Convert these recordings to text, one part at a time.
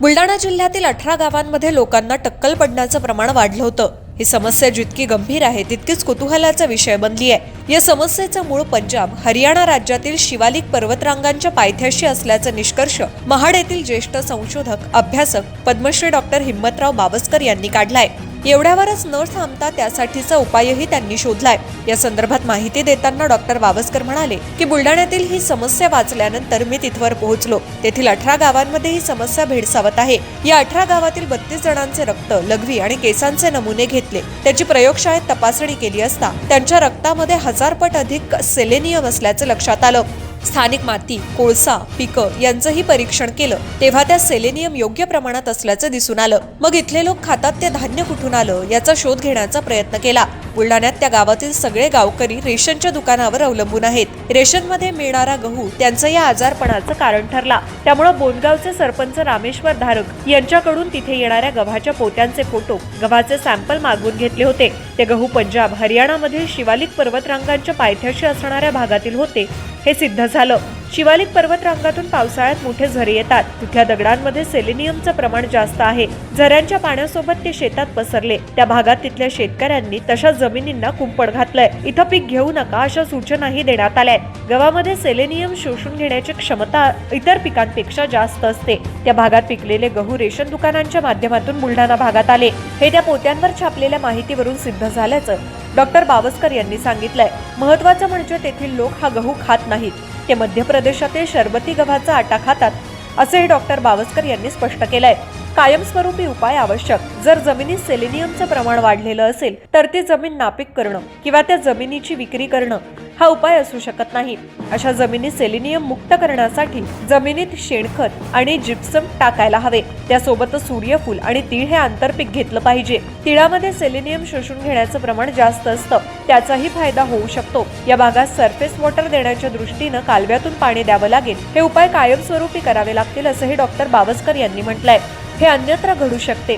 बुलडाणा जिल्ह्यातील अठरा गावांमध्ये लोकांना टक्कल पडण्याचं प्रमाण वाढलं होतं. ही समस्या जितकी गंभीर आहे तितकीच कुतूहलाचा विषय बनली आहे. या समस्येचं मूळ पंजाब हरियाणा राज्यातील शिवालिक पर्वतरांगांच्या पायथ्याशी असल्याचा निष्कर्ष महाड येथील ज्येष्ठ संशोधक अभ्यासक पद्मश्री डॉक्टर हिम्मतराव बावस्कर यांनी काढलाय. एवढ्यावरच न थांबता त्यासाठीचा उपायही त्यांनी शोधलाय. या संदर्भात माहिती देताना डॉक्टर बावस्कर म्हणाले की बुलढाण्यातील ही समस्या वाचल्यानंतर मी तिथवर पोहोचलो. तेथील अठरा गावांमध्ये ही समस्या भेडसावत आहे. या अठरा गावातील बत्तीस जणांचे रक्त लघवी आणि केसांचे नमुने घेतले. त्याची प्रयोगशाळेत तपासणी केली असता त्यांच्या रक्तामध्ये हजार पट अधिक सेलेनियम असल्याचं लक्षात आलं. स्थानिक माती कोळसा पिकं यांचंही परीक्षण केलं. तेव्हा त्या सेलेनियम योग्य प्रमाणात असल्याचं दिसून आलं. मग इथले लोक खातात ते धान्य कुठून आलं याचा शोध घेण्याचा प्रयत्न केला. बुलढाण्यात त्या गावातील सगळे गावकरी रेशनच्या दुकानावर अवलंबून आहेत. रेशनमध्ये मिळणारा गहू त्यांचं या आजारपणाचं कारण ठरला. त्यामुळे बोनगावचे सरपंच रामेश्वर धारक यांच्याकडून तिथे येणाऱ्या गव्हाच्या पोत्यांचे फोटो गव्हाचे सॅम्पल मागवून घेतले होते. ते गहू पंजाब हरियाणामधील शिवालिक पर्वतरांगांच्या पायथ्याशी असणाऱ्या भागातील होते. हे सिद्ध झालं. शिवालिक पर्वतरांगातून पावसाळ्यात मोठे झरे येतात. तिथल्या दगडांमध्ये सेलेनियमचं प्रमाण जास्त आहे. झऱ्यांच्या पाण्यासोबत ते शेतात पसरले. त्या भागात तिथल्या शेतकऱ्यांनी तशा जमिनींना कुंपण घातलंय. इथं पीक घेऊ नका अशा सूचनाही देण्यात आल्या आहेत गव्हामध्ये सेलेनियम शोषून घेण्याची क्षमता इतर पिकांपेक्षा जास्त असते. त्या भागात पिकलेले गहू रेशन दुकानांच्या माध्यमातून बुलढाणा भागात आले. हे त्या पोत्यांवर छापलेल्या माहितीवरून सिद्ध झाल्याचं डॉक्टर बावस्कर यांनी सांगितलंय. महत्वाचं म्हणजे तेथील लोक हा गहू खात नाहीत. ते मध्य प्रदेशातील शरबती गव्हाचा आटा खातात असेही डॉक्टर बावस्कर यांनी स्पष्ट केलंय. कायमस्वरूपी उपाय आवश्यक. जर जमिनीत सेलेनियमचं प्रमाण वाढलेलं असेल तर ती जमीन नापीक करणं किंवा त्या जमिनीची विक्री करणं हा उपाय असू शकत नाही. अशा जमिनी सेलेनियम मुक्त करण्यासाठी जमिनीत शेणखत आणि जिप्सम टाकायला हवे. त्यासोबतच सूर्यफूल आणि तीळ हे आंतरपीक घेतलं पाहिजे. तिळामध्ये सेलेनियम शोषून घेण्याचं प्रमाण जास्त असतं. त्याचाही फायदा होऊ शकतो. या भागात सरफेस वॉटर देण्याच्या दृष्टीनं कालव्यातून पाणी द्यावं लागेल. हे उपाय कायमस्वरूपी करावे लागतील असंही डॉक्टर बावस्कर यांनी म्हटलंय. हे अन्यत्र घडू शकते.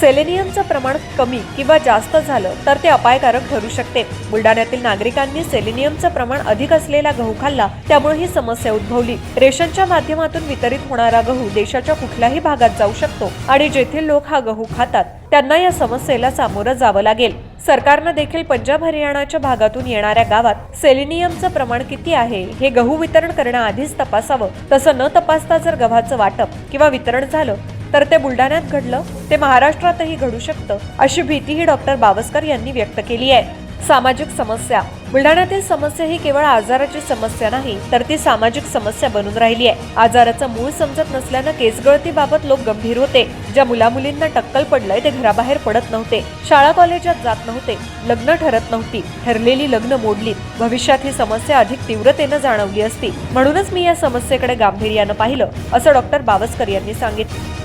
सेलेनियमचं प्रमाण कमी किंवा जास्त झालं तर ते अपायकारक ठरू शकते. बुलढाण्यातील नागरिकांनी सेलेनियमचं प्रमाण अधिक असलेला गहू खाल्ला त्यामुळे ही समस्या उद्भवली. रेशनच्या माध्यमातून वितरित होणारा गहू देशाच्या कुठल्याही भागात जाऊ शकतो आणि जेथील लोक हा गहू खातात त्यांना या समस्येला सामोरं जावं लागेल. सरकारनं देखील पंजाब हरियाणाच्या भागातून येणाऱ्या गावात सेलेनियमचं प्रमाण किती आहे हे गहू वितरण करण्याआधीच तपासावं. तसं न तपासता जर गव्हाचं वाटप किंवा वितरण झालं तर ते बुलढाण्यात घडलं ते महाराष्ट्रातही घडू शकतं अशी भीतीही डॉक्टर बावस्कर यांनी व्यक्त केली आहे. सामाजिक समस्या. बुलढाण्यातील समस्या ही केवळ आजाराची समस्या नाही तर ती सामाजिक समस्या बनून राहिली आहे. आजाराचं मूळ समजत नसल्यानं केसगळतीबाबत लोक गंभीर होते. ज्या मुलामुलींना टक्कल पडलंय ते घराबाहेर पडत नव्हते. शाळा कॉलेजात जात नव्हते लग्न ठरत नव्हती. ठरलेली लग्न मोडलीत. भविष्यात ही समस्या अधिक तीव्रतेनं जाणवली असती. म्हणूनच मी या समस्येकडे गांभीर्यानं पाहिलं असं डॉक्टर बावस्कर यांनी सांगितलं.